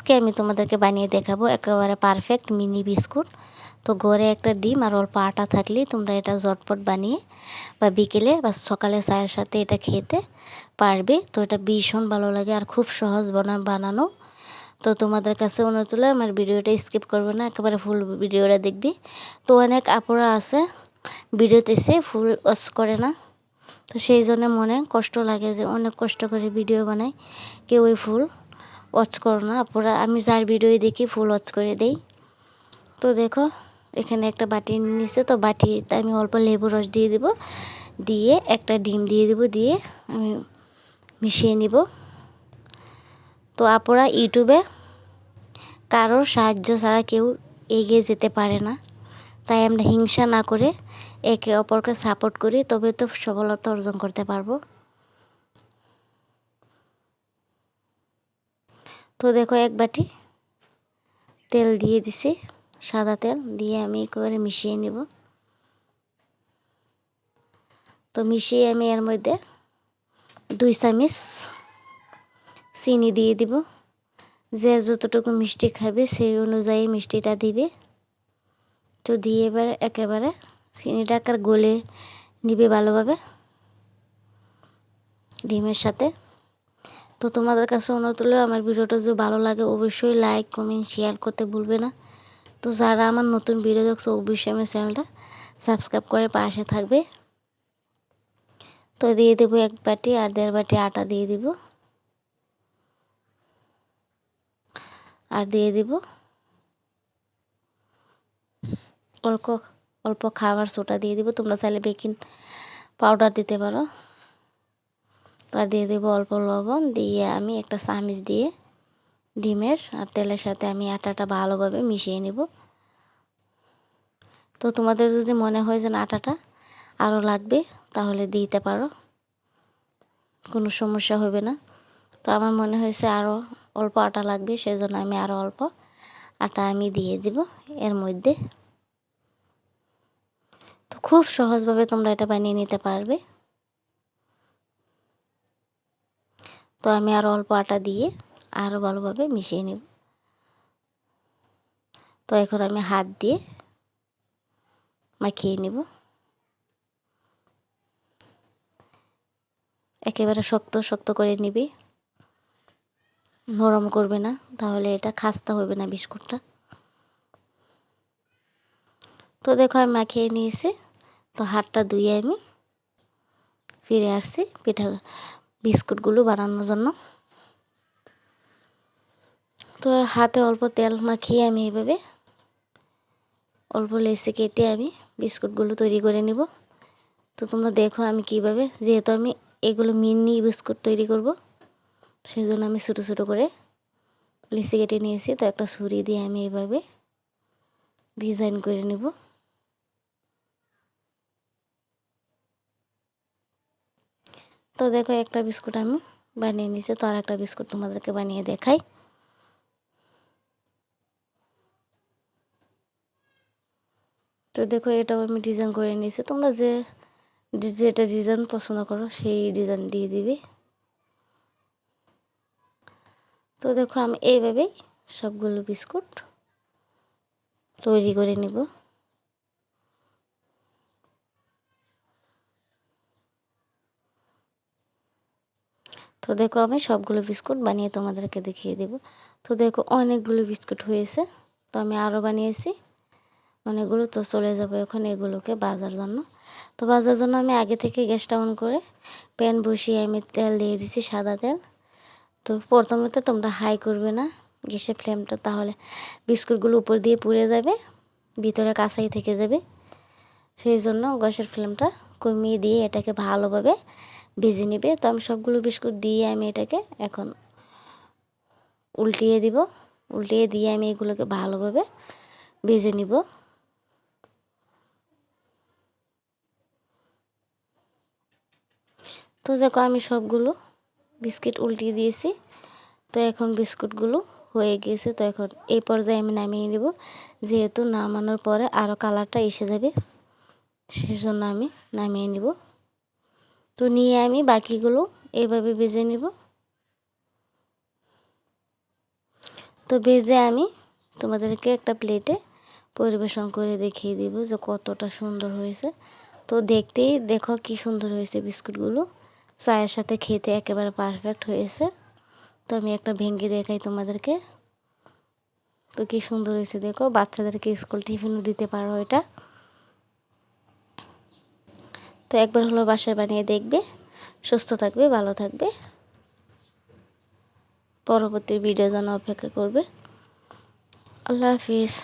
আজকে আমি তোমাদেরকে বানিয়ে দেখাবো একেবারে পারফেক্ট মিনি বিস্কুট তো ঘরে একটা ডিম আর অল্প আটা থাকলেই তোমরা এটা ঝটপট বানিয়ে বা বিকেলে বা সকালে চায়ের সাথে এটা খেতে পারবে। তো এটা ভীষণ ভালো লাগে আর খুব সহজ বনা, বানানো। তো তোমাদের কাছে অনুরোধ হলে আমার ভিডিওটা স্কিপ করবে না, একেবারে ফুল ভিডিওটা দেখবি। তো অনেক আপুরা আছে, ভিডিওতে এসে ফুল ওয়াশ করে না। তো সেই জন্য মনে কষ্ট লাগে যে অনেক কষ্ট করে ভিডিও বানাই কেউ ওই ফুল ওয়াচ করো না। আপুরা আমি যার ভিডিও দেখি ফুল ওয়াচ করে দেই। তো দেখো, এখানে একটা বাটি নিচ্ছে তো বাটিতে আমি অল্প লেবু রস দিয়ে দেব। দিয়ে একটা ডিম দিয়ে দেব। দিয়ে আমি মিশিয়ে নিব। তো আপুরা ইউটিউবে কারোর সাহায্য ছাড়া কেউ এগিয়ে যেতে পারে না। তাই আমরা হিংসা না করে একে অপরকে সাপোর্ট করি। তবে তো সফলতা অর্জন করতে পারব। তো দেখো এক বাটি তেল দিয়ে দিছি, সাদা তেল দিয়ে আমি একেবারে মিশিয়ে নিব। তো মিশিয়ে আমি এর মধ্যে দুই চামিচ চিনি দিয়ে দিব। যে যতটুকু মিষ্টি খাবে সেই অনুযায়ী মিষ্টিটা দিবে। তো দিয়ে এবার একেবারে চিনিটা আর গলে নিবে ভালোভাবে। ডিমের সাথে তো তোমাদের কাছে অনুরোধ হলেও আমার ভিডিওটা যদি ভালো লাগে অবশ্যই লাইক কমেন্ট শেয়ার করতে ভুলবে না। তো যারা আমার নতুন ভিডিও দেখছ, অবশ্যই আমার চ্যানেলটা সাবস্ক্রাইব করে পাশে থাকবে। তো দিয়ে দেবো এক বাটি আর দেড় বাটি আটা দিয়ে দিব। আর দিয়ে দিব অল্প অল্প খাবার সোটা দিয়ে দিব। তোমরা চাইলে বেকিং পাউডার দিতে পারো। আর দিয়ে দেবো অল্প লবণ। দিয়ে আমি একটা চামিচ দিয়ে ডিমের আর তেলের সাথে আমি আটাটা ভালোভাবে মিশিয়ে নিব। তো তোমাদের যদি মনে হয় যে আটাটা আরও লাগবে, তাহলে দিতে পারো। কোনো সমস্যা হবে না। তো আমার মনে হয়েছে আরও অল্প আটা লাগবে, সেজন্য আমি আরও অল্প আটা আমি দিয়ে দিব এর মধ্যে। তো খুব সহজভাবে তোমরা এটা বানিয়ে নিতে পারবে। তো আমি আরও অল্প আটা দিয়ে আরও ভালোভাবে মিশিয়ে নেব। তো এখন আমি হাত দিয়ে মাখিয়ে নেব। একেবারে শক্ত শক্ত করে নিবি। নরম করবে না, তাহলে এটা খাস্তা হবে না বিস্কুটটা। তো দেখো আমি মাখিয়ে নিয়েছি। তো হাতটা ধুয়ে আমি ফিরে আসছি পিঠা বিস্কুটগুলো বানানোর জন্য। তো হাতে অল্প তেল মাখিয়ে আমি এইভাবে অল্প লেসে কেটে আমি বিস্কুটগুলো তৈরি করে নিব। তো তোমরা দেখো আমি কীভাবে, যেহেতু আমি এগুলো মিনি বিস্কুট তৈরি করব সেই জন্য আমি ছোটো ছোটো করে লেসে কেটে নিয়েছি। তো একটা ছুরি দিয়ে আমি এইভাবে ডিজাইন করে নেব। তো দেখো একটা বিস্কুট আমি বানিয়ে নিয়েছি, তো আর একটা বিস্কুট তোমাদেরকে বানিয়ে দেখাই। তো দেখো এটাও আমি ডিজাইন করে নিয়েছি, তোমরা যে যেটা ডিজাইন পছন্দ করো সেই ডিজাইন দিয়ে দিবে। তো দেখো আমি এইভাবেই সবগুলো বিস্কুট তৈরি করে নিব। তো দেখো আমি সবগুলো বিস্কুট বানিয়ে তোমাদেরকে দেখিয়ে দেব। তো দেখো অনেকগুলো বিস্কুট হয়েছে, তো আমি আরও বানিয়েছি। অনেকগুলো তো চলে যাবে ওখানে এগুলোকে বাজার জন্য। তো বাজার জন্য আমি আগে থেকে গ্যাসটা অন করে প্যান বসিয়ে আমি তেল দিয়ে দিছি সাদা তেল। তো প্রথমে তো তোমরা হাই করবে না গ্যাসের ফ্লেমটা, তাহলে বিস্কুটগুলো উপর দিয়ে পুড়ে যাবে, ভিতরে কাঁচাই থেকে যাবে। সেই জন্য গ্যাসের ফ্লেমটা কমিয়ে দিয়ে এটাকে ভালোভাবে ভেজে নেবে। তো আমি সবগুলো বিস্কুট দিয়ে আমি এটাকে এখন উল্টিয়ে দিব। উল্টিয়ে দিয়ে আমি এগুলোকে ভালোভাবে ভেজে নিব। তো দেখো আমি সবগুলো বিস্কিট উল্টিয়ে দিয়েছি। তো এখন বিস্কুটগুলো হয়ে গিয়েছে তো এখন এই পর্যায়ে আমি নামিয়ে নেব। যেহেতু নামানোর পরে আরও কালারটা এসে যাবে, সেজন্য আমি নামিয়ে নিব। তো নিয়ে আমি বাকিগুলো এইভাবে ভেজে নিব। তো ভেজে আমি তোমাদেরকে একটা প্লেটে পরিবেশন করে দেখিয়ে দিব যে কতটা সুন্দর হয়েছে। তো দেখতেই দেখো কি সুন্দর হয়েছে বিস্কুটগুলো। চায়ের সাথে খেতে একেবারে পারফেক্ট হয়েছে। তো আমি একটা ভেঙে দেখাই তোমাদেরকে। তো কি সুন্দর হয়েছে দেখো, বাচ্চাদেরকে স্কুল টিফিনও দিতে পারো এটা। তো একবার হলো বাসায় বানিয়ে দেখবে, সুস্থ থাকবে, ভালো থাকবে। পরবর্তী ভিডিও যেন অপেক্ষা করবে। আল্লাহ হাফিজ।